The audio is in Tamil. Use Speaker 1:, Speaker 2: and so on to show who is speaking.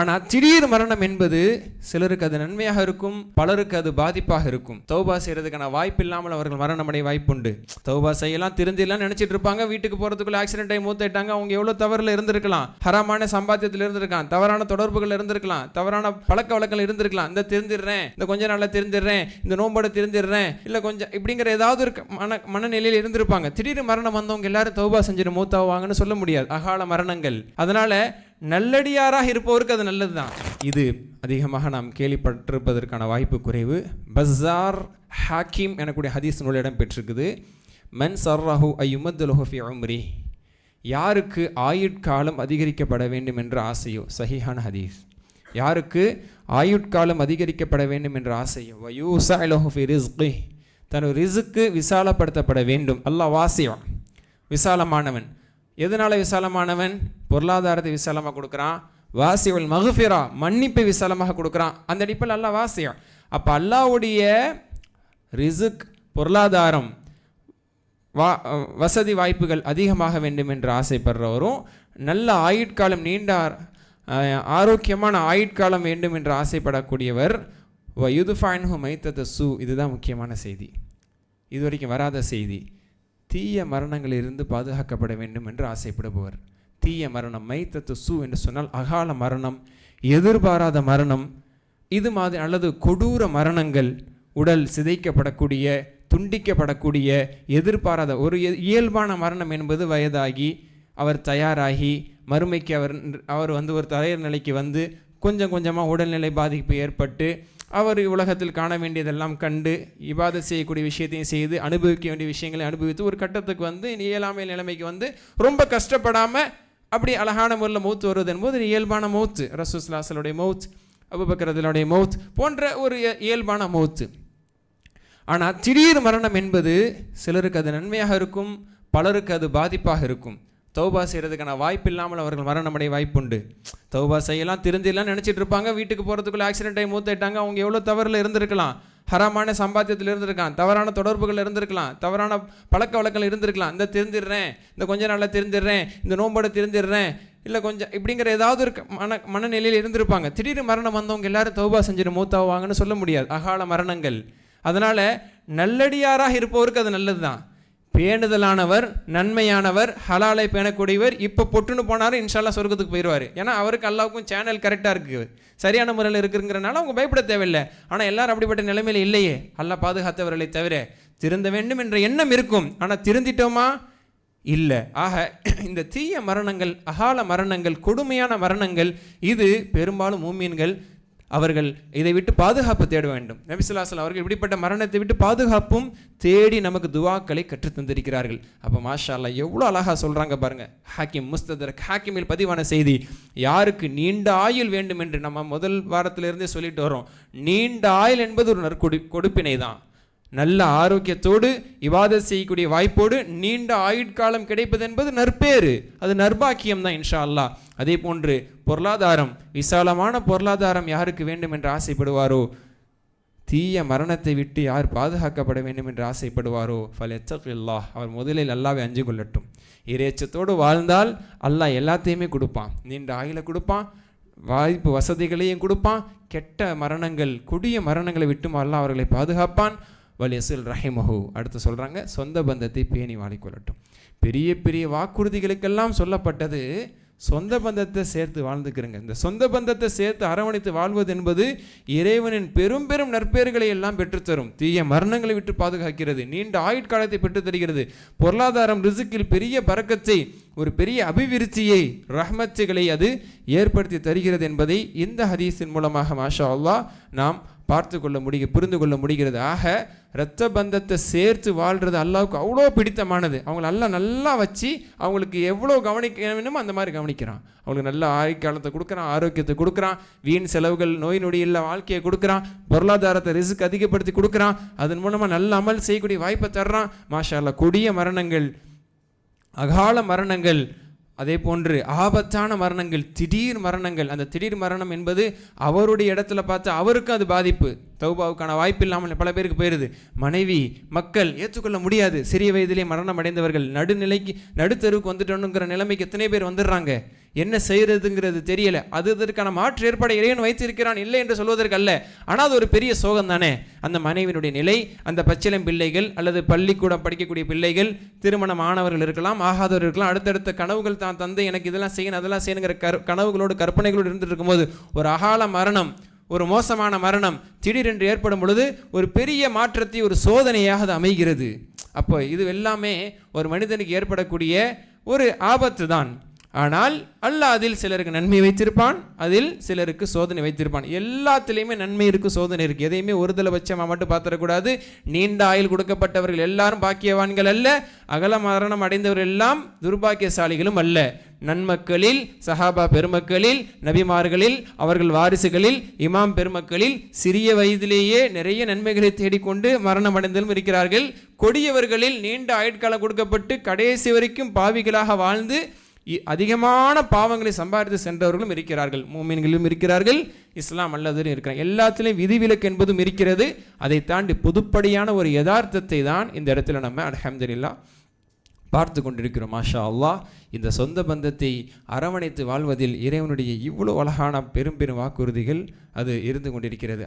Speaker 1: ஆனால் திடீர் மரணம் என்பது சிலருக்கு அது நன்மையாக இருக்கும் பலருக்கு அது பாதிப்பாக இருக்கும். தௌபா செய்கிறதுக்கான வாய்ப்பு இல்லாமல் அவர்கள் மரணமடைய வாய்ப்புண்டு. தௌபா செய்யலாம் திருந்திலாம் நினச்சிட்டு இருப்பாங்க வீட்டுக்கு போகிறதுக்குள்ள ஆக்சிடென்ட் ஆகி மூத்தாயிட்டாங்க அவங்க எவ்வளோ தவறுல இருந்திருக்கலாம். ஹராமான சம்பாத்தியத்தில் இருந்திருக்கலாம் தவறான தொடர்புகள் இருந்திருக்கலாம் தவறான பழக்க வழக்கங்கள் இருந்திருக்கலாம். இந்த திருந்திடுறேன் இந்த கொஞ்ச நாளில் திருந்திடுறேன் இந்த நோம்போட திருந்திடுறேன் இல்லை கொஞ்சம் இப்படிங்கிற ஏதாவது ஒரு மன மனநிலையில் இருந்திருப்பாங்க. திடீர் மரணம் வந்தவங்க எல்லாரும் தௌபா செஞ்சுட்டு மூத்தாவாங்கன்னு சொல்ல முடியாது. அகால மரணங்கள். அதனால நல்லடியாராக இருப்பவருக்கு அது நல்லதுதான். இது அதிகமாக நாம் கேள்விப்பட்டிருப்பதற்கான வாய்ப்பு குறைவு. பஸார் ஹாக்கிம் எனக்கூடிய ஹதீஸ் நூல் இடம் பெற்றிருக்குது. மன் சர்ராஹு ஐயுமத்துலஹு ஃபி உம்ரி. யாருக்கு ஆயுட்காலம் அதிகரிக்கப்பட வேண்டும் என்ற ஆசையோ? சஹிஹான ஹதீஸ். யாருக்கு ஆயுட்காலம் அதிகரிக்கப்பட வேண்டும் என்ற ஆசையோ? வயூசலஹு ரிஸ்கி. தன் ரிசுக்கு விசாலப்படுத்தப்பட வேண்டும். அல்லாஹ் வாசியம் விசாலமானவன். எதனால் விசாலமானவன்? பொருளாதாரத்தை விசாலமாக கொடுக்குறான். வாசியவள் மகுஃபிரா மன்னிப்பை விசாலமாக கொடுக்குறான். அந்த அடிப்பில் அல்லா வாசியம் அப்போ அல்லாவுடைய ரிசுக் பொருளாதாரம் வா வசதி வாய்ப்புகள் அதிகமாக வேண்டும் என்று ஆசைப்படுறவரும் நல்ல ஆயுட்காலம் நீண்ட ஆரோக்கியமான ஆயுட்காலம் வேண்டும் என்று ஆசைப்படக்கூடியவர் வயுதுஃபான்ஹு மைத்தத சு. இதுதான் முக்கியமான செய்தி. இது வரைக்கும் வராத செய்தி. தீய மரணங்களிலிருந்து பாதுகாக்கப்பட வேண்டும் என்று ஆசைப்படுபவர். தீய மரணம் மைத்தத்து சு என்று சொன்னால் அகால மரணம் எதிர்பாராத மரணம் இது மாதிரி அல்லது கொடூர மரணங்கள் உடல் சிதைக்கப்படக்கூடிய துண்டிக்கப்படக்கூடிய எதிர்பாராத ஒரு இயல்பான மரணம் என்பது வயதாகி அவர் தயாராகி மறுமைக்கு அவர் அவர் வந்து ஒரு தயார் நிலைக்கு வந்து கொஞ்சம் கொஞ்சமாக உடல்நிலை பாதிப்பு ஏற்பட்டு அவர் உலகத்தில் காண வேண்டியதெல்லாம் கண்டு இபாதை செய்யக்கூடிய விஷயத்தையும் செய்து அனுபவிக்க வேண்டிய விஷயங்களை அனுபவித்து ஒரு கட்டத்துக்கு வந்து இயலாமை நிலைமைக்கு வந்து ரொம்ப கஷ்டப்படாமல் அப்படி அழகான முறையில் மௌத்து வருவது என்பது இயல்பான மௌத்து ரசூஸ்லாசலுடைய மௌத் அபுபக்கரதலுடைய மௌத் போன்ற ஒரு இய- இயல்பான மௌத்து ஆனால் திடீர் மரணம் என்பது சிலருக்கு அது நன்மையாக இருக்கும் பலருக்கு அது பாதிப்பாக இருக்கும். தௌபா செய்கிறதுக்கான வாய்ப்பு இல்லாமல் அவர்கள் மரணமடைய வாய்ப்புண்டு. தௌபா செய்யலாம் திருந்திலாம் நினச்சிட்டு இருப்பாங்க. வீட்டுக்கு போகிறதுக்குள்ள ஆக்சிடென்ட் ஆகி மூத்தாயிட்டாங்க அவங்க எவ்வளோ தவறில் இருந்திருக்கலாம். ஹராமான சம்பாத்தியத்தில் இருந்திருக்கான் தவறான தொடர்புகள் இருந்திருக்கலாம். தவறான பழக்க வழக்கங்கள் இருந்திருக்கலாம். இந்த திருந்திடுறேன் இந்த கொஞ்ச நாளில் திருந்திடுறேன் இந்த நோம்போட திருந்திடுறேன் இல்லை கொஞ்சம் இப்படிங்கிற ஏதாவது ஒரு மன மனநிலையில் இருந்திருப்பாங்க. திடீர் மரணம் வந்தவங்க எல்லாரும் தௌபா செஞ்சுட்டு மூத்தாவாங்கன்னு சொல்ல முடியாது. அகால மரணங்கள். அதனால் நல்லடியாராக இருப்பவருக்கு அது நல்லது தான் பேணுதலானவர் நன்மையானவர் ஹலாலை பேணக்கூடியவர் இப்போ பொட்டுன்னு போனாரும் இன்ஷால்லா சொர்க்கத்துக்கு போயிடுவார் ஏன்னா அவருக்கு அல்லாவுக்கும் சேனல் கரெக்டாக இருக்குது. சரியான முறையில் இருக்குங்கிறனால அவங்க பயப்பட தேவையில்லை. ஆனால் எல்லாரும் அப்படிப்பட்ட நிலைமையில இல்லையே. அல்லா பாதுகாத்தவர்களை தவிர திருந்த வேண்டும் என்ற எண்ணம் இருக்கும். ஆனால் திருந்திட்டோமா? இல்லை. ஆக இந்த தீய மரணங்கள் அகால மரணங்கள் கொடுமையான மரணங்கள் இது பெரும்பாலும் மூமீன்கள் அவர்கள் இதை விட்டு பாதுகாப்பு தேட வேண்டும். நபிசுல்லாசல் அவர்கள் இப்படிப்பட்ட மரணத்தை விட்டு பாதுகாப்பும் தேடி நமக்கு துவாக்களை கற்று தந்திருக்கிறார்கள் அப்போ மாஷா எவ்வளோ அழகாக சொல்கிறாங்க பாருங்கள் ஹாக்கிம் முஸ்ததர் ஹாக்கிமில் பதிவான செய்தி யாருக்கு நீண்ட ஆயுள் வேண்டும் என்று நம்ம முதல் வாரத்திலிருந்தே சொல்லிட்டு வரோம் நீண்ட ஆயுள் என்பது ஒரு நற்கொடு கொடுப்பினை தான். நல்ல ஆரோக்கியத்தோடு இவாதம் செய்யக்கூடிய வாய்ப்போடு நீண்ட ஆயுட்காலம் கிடைப்பது என்பது நற்பேறு. அது நர்பாக்கியம் தான் இன்ஷா அல்லாஹ் அதே போன்று பொருளாதாரம் விசாலமான பொருளாதாரம் யாருக்கு வேண்டும் என்று ஆசைப்படுவாரோ? தீய மரணத்தை விட்டு யார் பாதுகாக்கப்பட வேண்டும் என்று ஆசைப்படுவாரோ? ஃபல் அல்லாஹ் அவர் முதலில் அல்லாவை அஞ்சு கொள்ளட்டும். இறைச்சத்தோடு வாழ்ந்தால் அல்லாஹ் எல்லாத்தையுமே கொடுப்பான். நீண்ட ஆயில கொடுப்பான் வாய்ப்பு வசதிகளையும் கொடுப்பான். கெட்ட மரணங்கள் கொடிய மரணங்களை விட்டும் அல்லாஹ் அவர்களை பாதுகாப்பான். வலியசுல் ரஹிமஹு. அடுத்து சொல்கிறாங்க சொந்த பந்தத்தை பேணி வாழிக்கொள்ளட்டும் பெரிய பெரிய வாக்குறுதிகளுக்கெல்லாம் சொல்லப்பட்டது சொந்த பந்தத்தை சேர்த்து வாழ்ந்துக்கிறங்க. இந்த சொந்த பந்தத்தை சேர்த்து அரவணைத்து வாழ்வது என்பது இறைவனின் பெரும் பெரும் நற்பெயர்களை எல்லாம் பெற்றுத்தரும். தீய மரணங்களை விட்டு பாதுகாக்கிறது. நீண்ட ஆயுட்காலத்தை பெற்றுத்தருகிறது. பொருளாதாரம் ரிசுக்கில் பெரிய பறக்கத்தை ஒரு பெரிய அபிவிருத்தியை ரஹ்மத்துகளை அது ஏற்படுத்தி தருகிறது என்பதை இந்த ஹதீஸின் மூலமாக மாஷா அல்லா நாம் பார்த்து கொள்ள முடிய புரிந்து கொள்ள முடிகிறது. ஆக இரத்த பந்தத்தை சேர்த்து வாழ்கிறது அல்லாவுக்கு அவ்வளோ பிடித்தமானது. அவங்கள நல்லா நல்லா வச்சு அவங்களுக்கு எவ்வளோ கவனிக்க வேணுமோ அந்த மாதிரி கவனிக்கிறான். அவங்களுக்கு நல்ல ஆயுட்காலத்தை கொடுக்குறான் ஆரோக்கியத்தை கொடுக்குறான் வீண் செலவுகள் நோய் நொடி வாழ்க்கையை கொடுக்குறான் பொருளாதாரத்தை ரிஸ்க் அதிகப்படுத்தி கொடுக்குறான் அதன் மூலமாக நல்ல அமல் செய்யக்கூடிய வாய்ப்பை தர்றான். மாஷா கொடிய மரணங்கள் அகால மரணங்கள் அதே போன்று ஆபத்தான மரணங்கள் திடீர் மரணங்கள். அந்த திடீர் மரணம் என்பது அவருடைய இடத்துல பார்த்து அவருக்கு அது பாதிப்பு. தௌபாவுக்கான வாய்ப்பு இல்லாமல் பல பேருக்கு போயிடுது மனைவி மக்கள் ஏற்றுக்கொள்ள முடியாது. சிறிய வயதிலே மரணம் அடைந்தவர்கள் நடுநிலைக்கு நடுத்தருவுக்கு வந்துட்டோனுங்கிற நிலைமைக்கு எத்தனை பேர் வந்துடுறாங்க? என்ன செய்கிறதுங்கிறது தெரியலை. அது இதற்கான மாற்று ஏற்பாடு இறைவன் வைத்திருக்கிறான் இல்லை என்று சொல்வதற்கு அல்ல ஆனால் அது ஒரு பெரிய சோகம் தானே? அந்த மனைவியினுடைய நிலை அந்த பச்சிளம் பிள்ளைகள் அல்லது பள்ளிக்கூடம் படிக்கக்கூடிய பிள்ளைகள் திருமணம் ஆனவர்கள் இருக்கலாம் ஆகாதவர்கள் இருக்கலாம் அடுத்தடுத்த கனவுகள் தான் தந்தை எனக்கு இதெல்லாம் செய்யணும் அதெல்லாம் செய்யணுங்கிற கரு கனவுகளோடு கற்பனைகளோடு இருந்துட்டு இருக்கும்போது ஒரு அகால மரணம் ஒரு மோசமான மரணம் திடீரென்று ஏற்படும் பொழுது ஒரு பெரிய மாற்றத்தை ஒரு சோதனையாக அது அமைகிறது. அப்போ இது எல்லாமே ஒரு மனிதனுக்கு ஏற்படக்கூடிய ஒரு ஆபத்து தான் ஆனால் அல்லாஹ் அதில் சிலருக்கு நன்மை வைத்திருப்பான் அதில் சிலருக்கு சோதனை வைத்திருப்பான். எல்லாத்துலேயுமே நன்மை இருக்குது சோதனை இருக்குது எதையுமே ஒரு பட்சமாக மட்டும் பார்த்துடக்கூடாது. நீண்ட ஆயுள் கொடுக்கப்பட்டவர்கள் எல்லாரும் பாக்கியவான்கள் அல்ல. அகல மரணம் அடைந்தவர்கள் எல்லாம் துர்பாக்கியசாலிகளும் அல்ல. நன்மக்களில் சஹாபா பெருமக்களில் நபிமார்களில் அவர்கள் வாரிசுகளில் இமாம் பெருமக்களில் சிறிய வயதிலேயே நிறைய நன்மைகளை தேடிக்கொண்டு மரணம் அடைந்தலும் இருக்கிறார்கள். கொடியவர்களில் நீண்ட ஆயுட்காலம் கொடுக்கப்பட்டு கடைசி வரைக்கும் பாவிகளாக வாழ்ந்து அதிகமான பாவங்களை சம்பாதித்து சென்றவர்களும் இருக்கிறார்கள். மூமீன்களும் இருக்கிறார்கள் இஸ்லாம் அல்லதும் இருக்கிறாங்க. எல்லாத்திலையும் விதிவிலக்கு என்பதும் இருக்கிறது. அதை தாண்டி பொதுப்படியான ஒரு யதார்த்தத்தை தான் இந்த இடத்துல நம்ம அலமதுல்லா பார்த்து கொண்டிருக்கிறோம். மாஷா அல்லாஹ் இந்த சொந்த பந்தத்தை அரவணைத்து வாழ்வதில் இறைவனுடைய இவ்வளோ அழகான பெரும் பெரும் வாக்குறுதிகள் அது இருந்து கொண்டிருக்கிறது.